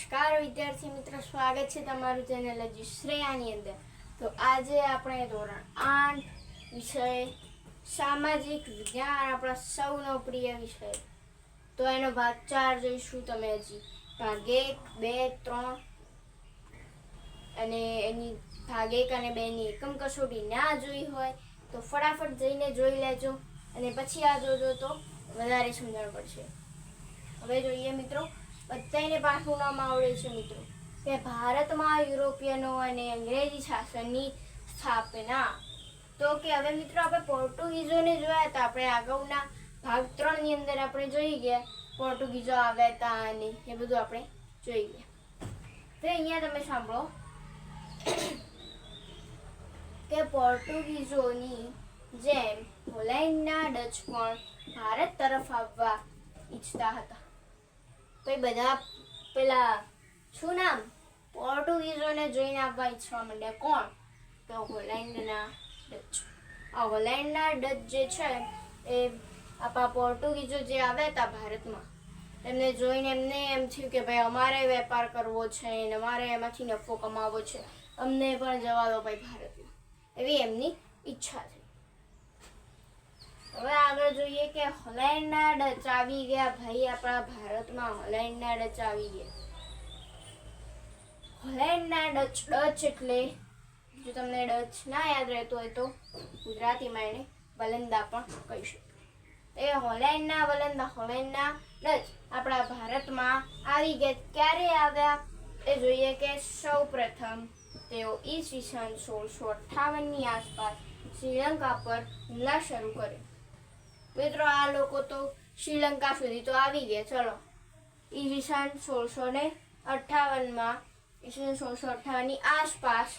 નમસ્કાર વિદ્યાર્થી મિત્રો, સ્વાગત છે તમારું ચેનલ હજી શ્રેયાની અંદર. તો આજે આપણે ધોરણ આઠ વિષય સામાજિક વિજ્ઞાન, આપણા સૌનો પ્રિય વિષય. તો એનો ભાગ ચાર જોઈશું તમે હજી. ભાગ એક, બે, ત્રણ અને એની ભાગ એક અને બેની એકમ કસોટી ના જોઈ હોય તો ફટાફટ જઈને જોઈ લેજો અને પછી આ જોજો તો વધારે સમજણ પડશે. હવે જોઈએ મિત્રો બધાને પાછું નામ આવડે છે મિત્રો. કે ભારતમાં યુરોપિયનો અને અંગ્રેજી શાસનની સ્થાપના. તો કે હવે મિત્રો આપણે પોર્ટુગીઝોને જોયા હતા. આપણે અગાઉના ભાગ ત્રણની અંદર આપણે જોઈ ગયા. પોર્ટુગીઝો આવ્યા હતા અને એ બધું આપણે જોઈ ગયા. તો અહીંયા તમે સાંભળો. કે પોર્ટુગીઝોની જેમ હોલેન્ડના ડચ પણ ભારત તરફ આવવા ઈચ્છતા હતા. તો એ બધા પેલા શું નામ? પોર્ટુગીઝોને જોઈને આવવા ઈચ્છવા માંડ્યા કોણ? તો હોલેન્ડના ડચ. આ હોલેન્ડના ડચ જે છે એ આપણા પોર્ટુગીઝો જે આવ્યા હતા ભારતમાં, એમને જોઈને એમને એમ થયું કે ભાઈ અમારે વેપાર કરવો છે અને અમારે એમાંથી નફો કમાવવો છે. અમને પણ જવા દો ભાઈ ભારતમાં. એવી એમની ઈચ્છા થઈ હવે આગળ જોઈએ કે હોલેન્ડના ડચ આવી ગયા. ભાઈ, આપણા ભારતમાં હોલેન્ડના ડચ આવી ગયા. હોલેન્ડના ડચ ડચ એટલે જો તમને ડચ ના યાદ રહેતું હોય તો ગુજરાતીમાં એને વલંદા પણ કહી શકે એ હોલેન્ડના વલંદા હોલેન્ડના ડચ આપણા ભારતમાં આવી ગયા. ક્યારે આવ્યા? એ જોઈએ કે સૌ પ્રથમ તેઓ ઈસવીસન સોળસો અઠ્ઠાવનની આસપાસ શ્રીલંકા પર હુમલા શરૂ કર્યો. મિત્રો આ લોકો તો શ્રીલંકા સુધી તો આવી ગયા, ચલો. ઈસવીસન સોળસો ને અઠ્ઠાવનમાં, ઈસવીસન સોળસો અઠ્ઠાવનની આસપાસ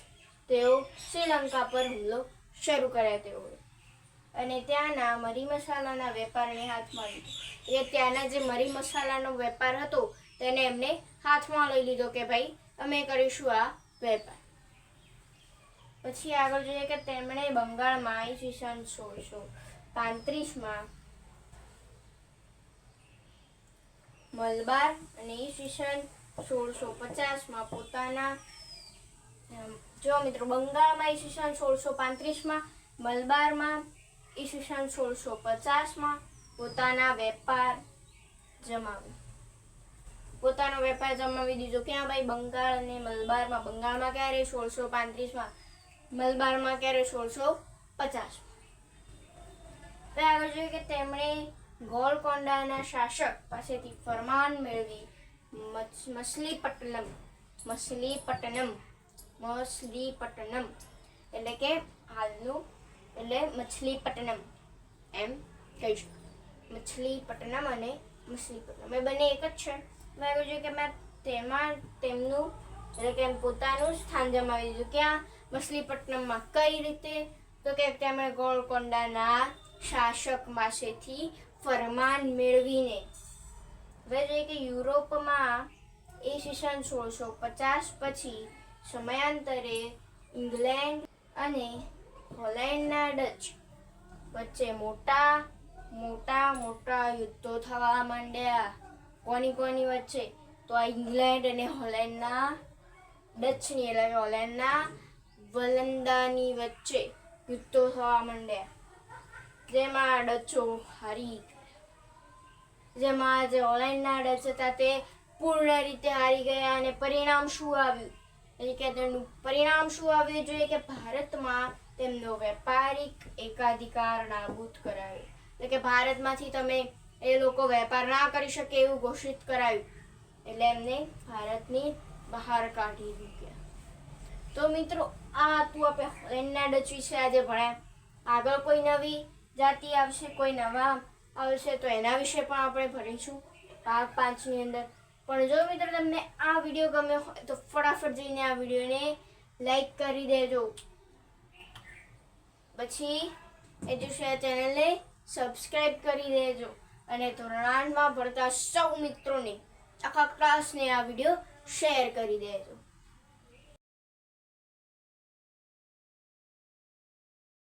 તેઓ શ્રીલંકા પર હુમલો શરૂ કર્યા તેઓએ. અને ત્યાંના મરી મસાલાના વેપારને હાથમાં લીધો. એ ત્યાંના જે મરી મસાલાનો વેપાર હતો, તેને એમને હાથમાં લઈ લીધો કે ભાઈ, અમે કરીશું આ વેપાર. પછી આગળ જોઈએ કે તેમણે બંગાળમાં ઈસવીસન સોળસો પાંત્રીસમાં મલબાર અને ઈસવીસન સોળસો પચાસમાં પોતાના જો મિત્રો બંગાળમાં ઈસવીસન સોળસો પાંત્રીસમાં, મલબારમાં ઈસવીસન સોળસો પચાસમાં પોતાના વેપાર જમાવ્યો. પોતાનો વેપાર જમાવી દીધો. ક્યાં ભાઈ? બંગાળ અને મલબારમાં. બંગાળમાં ક્યારે? સોળસો પાંત્રીસમાં. મલબારમાં ક્યારે? સોળસો પચાસમાં. હવે આગળ જોઈએ કે તેમણે ગોલકોંડાના શાસક પાસેથી ફરમાન મેળવી. મછ- મછલીપટ્ટનમ મછલીપટ્ટનમ મછલીપટ્ટનમ એટલે કે હાલનું, એટલે મછલીપટ્ટનમ એમ કહી મછલીપટ્ટનમ અને મછલીપટ્ટનમ એ બંને એક જ છે. હવે આગળ જોઈએ કે મેં તેમાં, તેમનું, એટલે કે એમ પોતાનું સ્થાન જમાવી દીધું. ક્યાં મછલીપટ્ટનમમાં કઈ રીતે? તો કે તેમણે ગોળકોંડાના શાસક પાસેથી ફરમાન મેળવીને. હવે જોઈએ કે યુરોપમાં ઈસવીસન સોળસો પચાસ પછી સમયાંતરે ઇંગ્લેન્ડ અને હોલેન્ડના ડચ વચ્ચે મોટા મોટા મોટા યુદ્ધો થવા માંડ્યા. કોની કોની વચ્ચે? તો આ ઇંગ્લેન્ડ અને હોલેન્ડના ડચની એટલે હોલેન્ડના વલંદાની વચ્ચે યુદ્ધો થવા માંડ્યા. જેમાં ડચો હારી. જેમાં જે ઓનલાઈનના ડચ હતા તે પૂર્ણ રીતે હારી ગયા અને પરિણામ શું આવ્યું? એટલે કે તેનું પરિણામ શું આવ્યું? જોઈએ કે ભારતમાં તેમનો વેપારિક એકાધિકાર નાબૂદ કરાયો. એટલે કે ભારતમાંથી તમે એ લોકો વેપાર ના કરી શકે એવું ઘોષિત કરાયું. એટલે એમને ભારતની બહાર કાઢી દીધા. તો મિત્રો, આ હતું આપણે હોલેન્ડના ડચ વિશે આજે ભણ્યા. આગળ કોઈ નવી જાતિ આવશે, કોઈ નવા આવશે તો એના વિશે પણ આપણે ભણીશું ભાગ પાંચની અંદર. પણ જો મિત્રો તમને આ વીડિયો ગમ્યો હોય તો ફટાફટ જઈને આ વિડીયોને લાઈક કરી દેજો. પછી એજ્યુશિયા ચેનલને સબસ્ક્રાઈબ કરી દેજો અને ધોરણ આઠમાં ભણતા સૌ મિત્રોને આખા ક્લાસને આ વીડિયો શેર કરી દેજો.